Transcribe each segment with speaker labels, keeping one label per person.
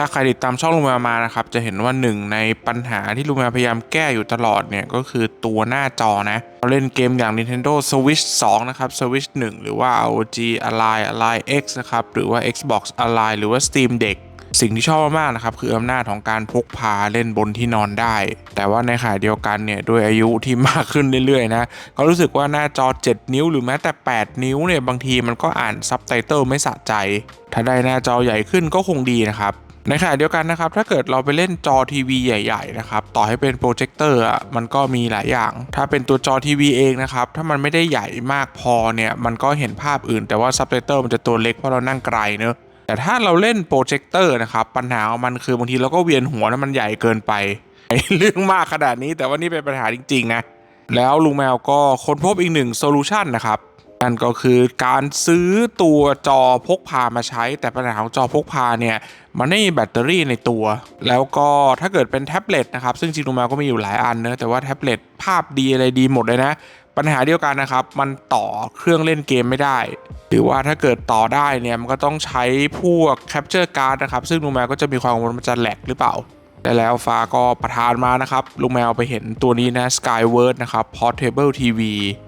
Speaker 1: ถ้าใครติดตามช่องลุงแมวมานะครับจะเห็นว่าหนึ่งในปัญหาที่ลุงแมวพยายามแก้อยู่ตลอดเนี่ยก็คือตัวหน้าจอนะเราเล่นเกมอย่าง Nintendo Switch 2 นะครับ Switch 1 หรือว่า ROG Ally Ally X นะครับ หรือว่า Xbox Ally หรือว่า Steam Deck สิ่งที่ชอบมากๆนะครับคืออำนาจของการพกพาเล่นบนที่นอนได้ แต่ว่าในขณะเดียวกันเนี่ยด้วยอายุที่มากขึ้นเรื่อยๆนะก็รู้สึกว่าหน้าจอ 7 นิ้วหรือแม้แต่ 8 นิ้วเนี่ยบางทีมันก็อ่านซับไตเติลไม่สะใจ ถ้าได้หน้าจอใหญ่ขึ้นก็คงดีนะครับ ในขณะเดียวกันนะครับ ถ้าเกิดเราไปเล่นจอทีวีใหญ่ๆนะครับ ต่อให้เป็นโปรเจคเตอร์อะมันก็มีหลายอย่าง ถ้าเป็นตัวจอทีวีเองนะครับ ถ้ามันไม่ได้ใหญ่มากพอเนี่ย มันก็เห็นภาพอื่น แต่ว่าซับไตเติลมันจะตัวเล็กเพราะเรานั่งไกลเนอะแต่ถ้าเราเล่นโปรเจคเตอร์นะครับ ปัญหาของมันคือบางทีเราก็เวียนหัวแล้วมันใหญ่เกินไปเรื่องมากขนาดนี้แต่ว่านี่เป็นปัญหาจริงๆนะแล้วลุงแมวก็ค้นพบอีกหนึ่งโซลูชันนะครับ นั่นก็คือการซื้อตัวจอพกพามาใช้ แต่ปัญหาของจอพกพาเนี่ยมันไม่มีแบตเตอรี่ในตัว แล้วก็ถ้าเกิดเป็นแท็บเล็ตนะครับ ซึ่งจริงๆมวก็มีอยู่หลายอันเนอะแต่ว่าแท็บเล็ตภาพดีอะไรดีหมดเลยนะ ปัญหาเดียวกันนะครับ มันต่อเครื่องเล่นเกมไม่ได้ หรือว่าถ้าเกิดต่อได้เนี่ยมันก็ต้องใช้พวกแคปเจอร์การ์ดนะครับซึ่งลุงแมวก็จะมีความกังวลมันจะแหลกหรือเปล่า แต่แล้วฟ้าก็ประทานมานะครับลุงแมวไปเห็นตัวนี้นะ Skyward นะครับ Portable TV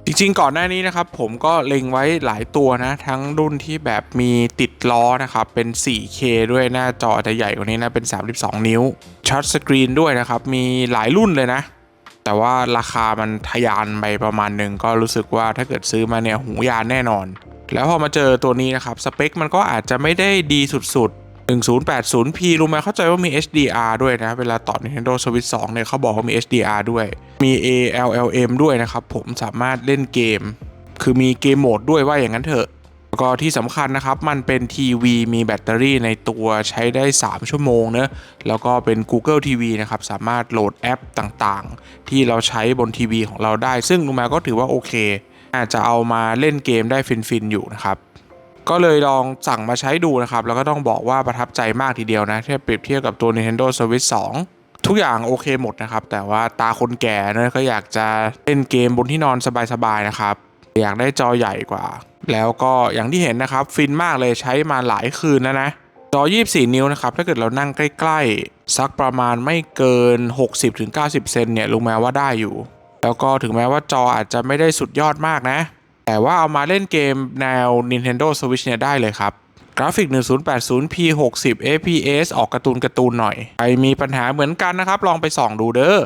Speaker 1: จริงๆ ก่อนหน้านี้นะครับ ผมก็เล็งไว้หลายตัวนะ ทั้งรุ่นที่แบบมีติดล้อนะครับ เป็น 4K ด้วยหน้าจอจะใหญ่กว่านี้นะ เป็น 32 นิ้วชัดสกรีนด้วยนะครับ มีหลายรุ่นเลยนะ แต่ว่าราคามันทะยานไปประมาณหนึ่งก็รู้สึกว่าถ้าเกิดซื้อมาเนี่ยหูยานแน่นอน แล้วพอมาเจอตัวนี้นะครับสเปคมันก็อาจจะไม่ได้ดีสุด 1080p รู้ไหมเข้าใจว่ามี HDR ด้วยนะ เวลาต่อ Nintendo Switch 2 เนี่ยเขาบอกว่ามี HDR ด้วย มี ALLM ด้วยนะครับ ผมสามารถเล่นเกม คือมีเกมโหมดด้วยว่าอย่างนั้นเถอะ แล้วก็ที่สำคัญนะครับ มันเป็นทีวีมีแบตเตอรี่ในตัวใช้ได้ 3 ชั่วโมงเนอะแล้วก็เป็น Google TV นะครับ สามารถโหลดแอปต่างๆ ที่เราใช้บนทีวีของเราได้ ซึ่งลุงแมก็ถือว่าโอเคอาจจะเอามาเล่นเกมได้ฟินๆอยู่นะครับ ก็เลยลองสั่งมาใช้ดูนะครับ แล้วก็ต้องบอกว่าประทับใจมากทีเดียวนะถ้าเปรียบเทียบกับตัว Nintendo Switch 2 ทุกอย่างโอเคหมดนะครับ แต่ว่าตาคนแก่นะก็อยากจะเล่นเกมบนที่นอนสบายๆนะครับ อยากได้จอใหญ่กว่า แล้วก็อย่างที่เห็นนะครับ ฟินมากเลยใช้มาหลายคืนแล้วนะจอ 24 นิ้วนะครับ ถ้าเกิดเรานั่งใกล้ๆ สักประมาณไม่เกิน 60-90 เซนเนี่ยลุงแม้ว่าได้อยู่ แล้วก็ถึงแม้ว่าจออาจจะไม่ได้สุดยอดมากนะ แต่ว่าเอามาเล่นเกมแนว Nintendo Switch เนี่ยได้เลยครับกราฟิก 1080p 60 fps ออกการ์ตูนการ์ตูนหน่อย ใครมีปัญหาเหมือนกันนะครับ ลองไปส่องดูเด้อ